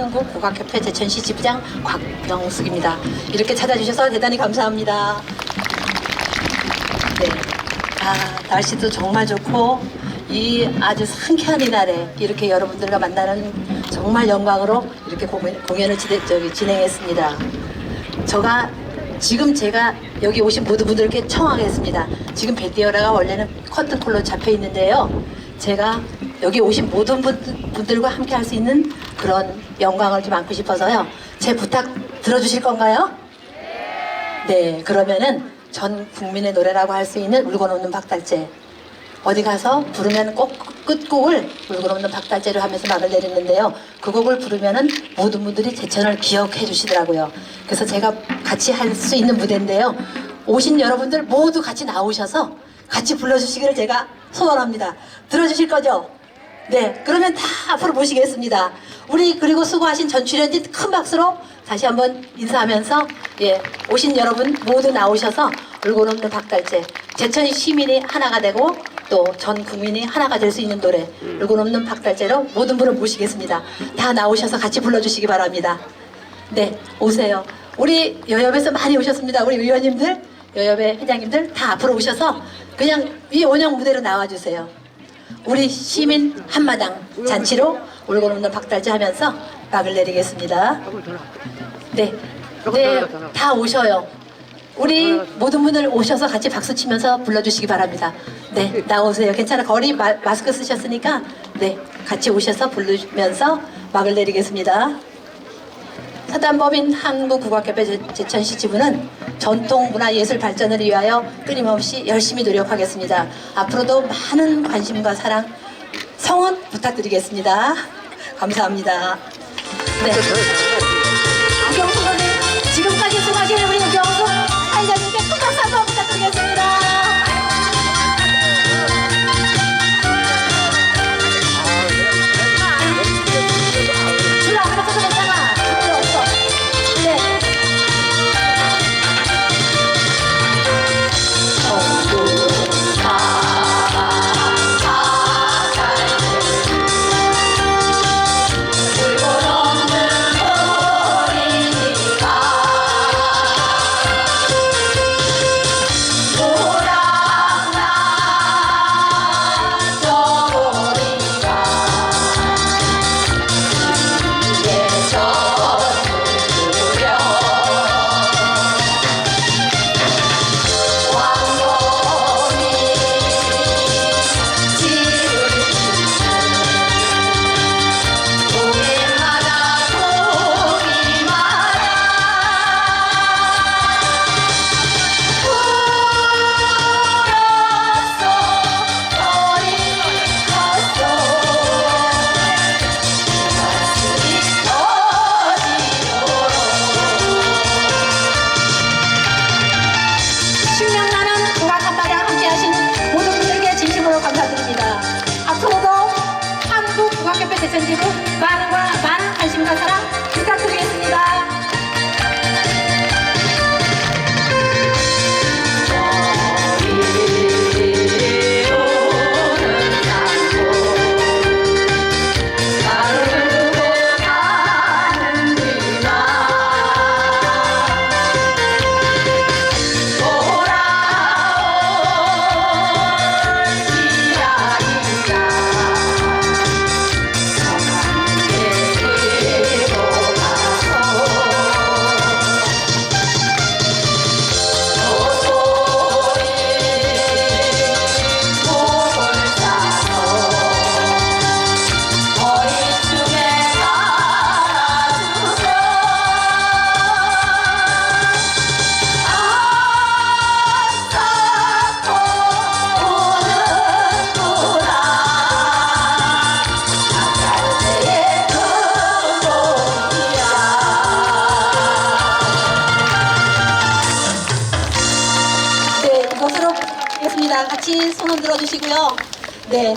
한국국악협회 제천시 지부장 곽병숙입니다. 이렇게 찾아주셔서 대단히 감사합니다. 네. 아, 날씨도 정말 좋고, 이 아주 상쾌한 이 날에 이렇게 여러분들과 만나는 정말 영광으로 이렇게 공연, 저기, 진행했습니다. 저가 지금 제가 여기 오신 모든 분들께 청하겠습니다. 지금 베디어라가 원래는 커튼 콜로 잡혀 있는데요. 제가 여기 오신 모든 분들, 분들과 함께 할 수 있는 그런 영광을 좀 안고 싶어서요. 제 부탁 들어주실 건가요? 네, 그러면은 전 국민의 노래라고 할 수 있는 울고 넘는 박달재. 어디 가서 부르면 꼭 끝곡을 울고 넘는 박달재를 하면서 막을 내리는데요. 그 곡을 부르면은 모든 분들이 제 천을 기억해 주시더라고요. 그래서 제가 같이 할 수 있는 무대인데요. 오신 여러분들 모두 같이 나오셔서 같이 불러주시기를 제가 소원합니다. 들어주실 거죠? 네, 그러면 다 앞으로 모시겠습니다. 우리 그리고 수고하신 전 출연진 큰 박수로 다시 한번 인사하면서 예, 오신 여러분 모두 나오셔서 울고 넘는 박달재 제천 시민이 하나가 되고 또 전 국민이 하나가 될 수 있는 노래 울고 넘는 박달재로 모든 분을 모시겠습니다. 다 나오셔서 같이 불러주시기 바랍니다. 네, 오세요. 우리 여협에서 많이 오셨습니다. 우리 의원님들, 여협의 회장님들 다 앞으로 오셔서 그냥 이 원형 무대로 나와주세요. 우리 시민 한마당 잔치로 울고 넘는 박달재 하면서 막을 내리겠습니다. 네, 네, 다 오셔요. 우리 모든 분들 오셔서 같이 박수 치면서 불러주시기 바랍니다. 네, 나오세요. 괜찮아. 거리 마, 마스크 쓰셨으니까 네, 같이 오셔서 부르면서 막을 내리겠습니다. 사단법인 한국국악협회 제- 제천시 지부는 전통 문화예술 발전을 위하여 끊임없이 열심히 노력하겠습니다. 앞으로도 많은 관심과 사랑, 성원 부탁드리겠습니다. 감사합니다. 네. 국악 같이 손을 들어 주시고요. 네.